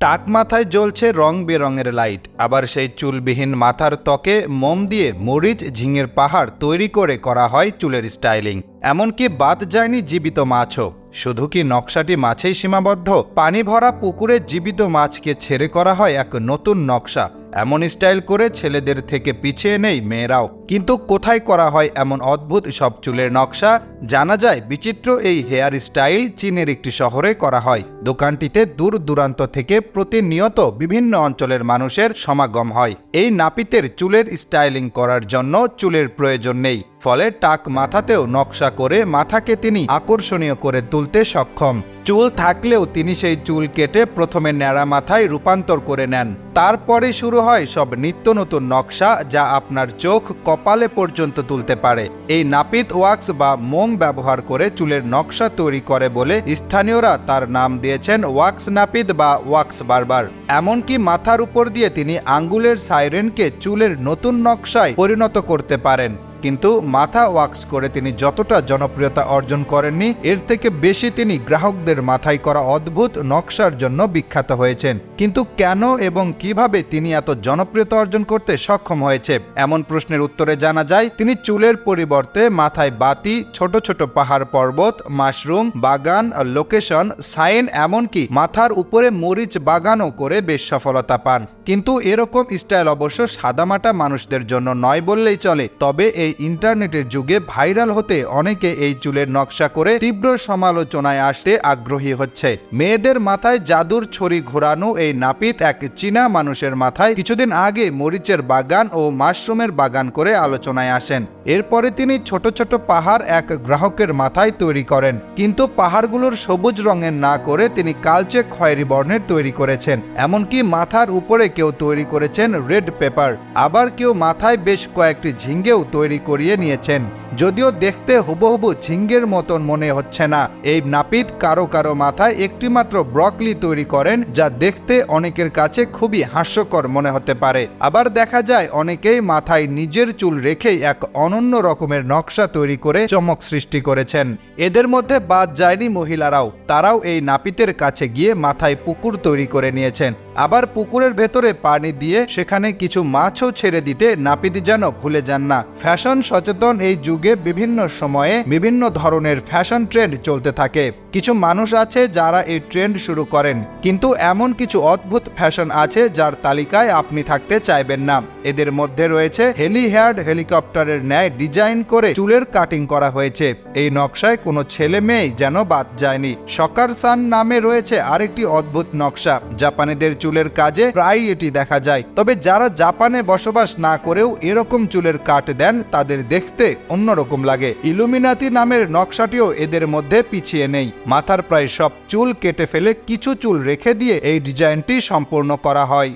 টাক মাথায় জ্বলছে রং বেরঙের লাইট। আবার সেই চুলবিহীন মাথার ত্বকে মোম দিয়ে মরিচ, ঝিঙের পাহাড় তৈরি করে করা হয় চুলের স্টাইলিং। এমনকি বাদ যায়নি জীবিত মাছও। শুধু কি নকশাটি মাছেই সীমাবদ্ধ? পানি ভরা পুকুরে জীবিত মাছকে ছেড়ে করা হয় এক নতুন নকশা। এমন স্টাইল করে ছেলেদের থেকে পিছিয়ে নেই মেয়েরাও। কিন্তু কোথায় করা হয় এমন অদ্ভুত সব চুলের নকশা? জানা যায়, বিচিত্র এই হেয়ার স্টাইল চীনের একটি শহরে করা হয়। দোকানটিতে দূর দূরান্ত থেকে প্রতিনিয়ত বিভিন্ন অঞ্চলের মানুষের সমাগম হয়। এই নাপিতের চুলের স্টাইলিং করার জন্য চুলের প্রয়োজন নেই। ফলে টাক মাথাতেও নকশা করে মাথাকে তিনি আকর্ষণীয় করে তুলতে সক্ষম। চুল থাকলেও তিনি সেই চুল কেটে প্রথমে ন্যাড়া মাথায় রূপান্তর করে নেন। তারপরে শুরু হয় সব নিত্য নতুন নকশা যা আপনার চোখ কপালে পর্যন্ত তুলতে পারে। এই নাপিত ওয়াক্স বা মোম ব্যবহার করে চুলের নকশা তৈরি করে বলে স্থানীয়রা তার নাম দিয়েছেন ওয়াক্স নাপিত বা ওয়াক্স বারবার। এমনকি মাথার উপর দিয়ে তিনি আঙ্গুলের সাইরেনকে চুলের নতুন নকশায় পরিণত করতে পারেন। কিন্তু মাথা ওয়াক্স করে তিনি যতটা জনপ্রিয়তা অর্জন করেননি, এর থেকে বেশি তিনি গ্রাহকদের মাথায় করা অদ্ভুত নকশার জন্য বিখ্যাত হয়েছেন। কিন্তু কেন এবং কীভাবে তিনি এত জনপ্রিয়তা অর্জন করতে সক্ষম হয়েছে? এমন প্রশ্নের উত্তরে জানা যায়, তিনি চুলের পরিবর্তে মাথায় বাতি, ছোট ছোট পাহাড় পর্বত, মাশরুম, বাগান, লোকেশন, সাইন এমনকি মাথার উপরে মরিচ বাগানও করে বেশ সফলতা পান। কিন্তু এরকম স্টাইল অবশ্য সাদামাটা মানুষদের জন্য নয় বললেই চলে। তবে এই ইন্টারনেটের যুগে ভাইরাল হতে অনেকে এই চুলের নকশা করে তীব্র সমালোচনায় আসতে আগ্রহী হচ্ছে। মেয়েদের মাথায় জাদুর ছড়ি ঘোরানো এই নাপিত এক চীনা মানুষের মাথায় কিছুদিন আগে মরিচের বাগান ও মাশরুমের বাগান করে আলোচনায় আসেন। এরপরে তিনি ছোট ছোট পাহাড় এক গ্রাহকের মাথায় তৈরি করেন। কিন্তু পাহাড়গুলোর সবুজ রঙের না করে তিনি কালচে খয়েরি বর্ণের তৈরি করেছেন। এমনকি মাথার উপরে কেউ তৈরি করেছেন রেড পেপার। আবার কেউ মাথায় বেশ কয়েকটি ঝিঙ্গেও তৈরি করিয়ে নিয়েছেন। যদিও দেখতে হুবহুবু ঝিঙ্গের মতন মনে হচ্ছে না। এই নাপিত কারও কারও মাথায় একটিমাত্র ব্রকলি তৈরি করেন, যা দেখতে অনেকের কাছে খুবই হাস্যকর মনে হতে পারে। আবার দেখা যায়, অনেকেই মাথায় নিজের চুল রেখেই এক অনন্য রকমের নকশা তৈরি করে চমক সৃষ্টি করেছেন। এদের মধ্যে বাদ যায়নি মহিলারাও। তারাও এই নাপিতের কাছে গিয়ে মাথায় পুকুর তৈরি করে নিয়েছেন। আবার পুকুরের ভেতরে পানি দিয়ে সেখানে কিছু মাছও ছেড়ে দিতে নাপিত যেন ভুলে যান না। ফ্যাশন সচেতন এই যুগে বিভিন্ন সময়ে বিভিন্ন ধরনের ফ্যাশন ট্রেন্ড চলতে থাকে। কিছু মানুষ আছে যারা এই ট্রেন্ড শুরু করেন, কিন্তু এমন কিছু অদ্ভুত ফ্যাশন আছে যার তালিকায় আপনি থাকতে চাইবেন না। এদের মধ্যে রয়েছে হেলি হেয়ার্ড হেলিকপ্টারের ন্যায় ডিজাইন করে চুলের কাটিং করা হয়েছে। এই নকশায় কোনো ছেলে মেয়েই যেন বাদ যায়নি। সকার সান নামে রয়েছে আরেকটি অদ্ভুত নকশা। জাপানিদের চুলের কাজে প্রায় এটি দেখা যায়। তবে যারা জাপানে বসবাস না করেও এরকম চুলের কাট দেন, তাদের দেখতে অন্যরকম লাগে। ইলুমিনাতি নামের নকশাটিও এদের মধ্যে পিছিয়ে নেই। মাথার প্রায় সব চুল কেটে ফেলে কিছু চুল রেখে দিয়ে এই ডিজাইনটি সম্পূর্ণ করা হয়।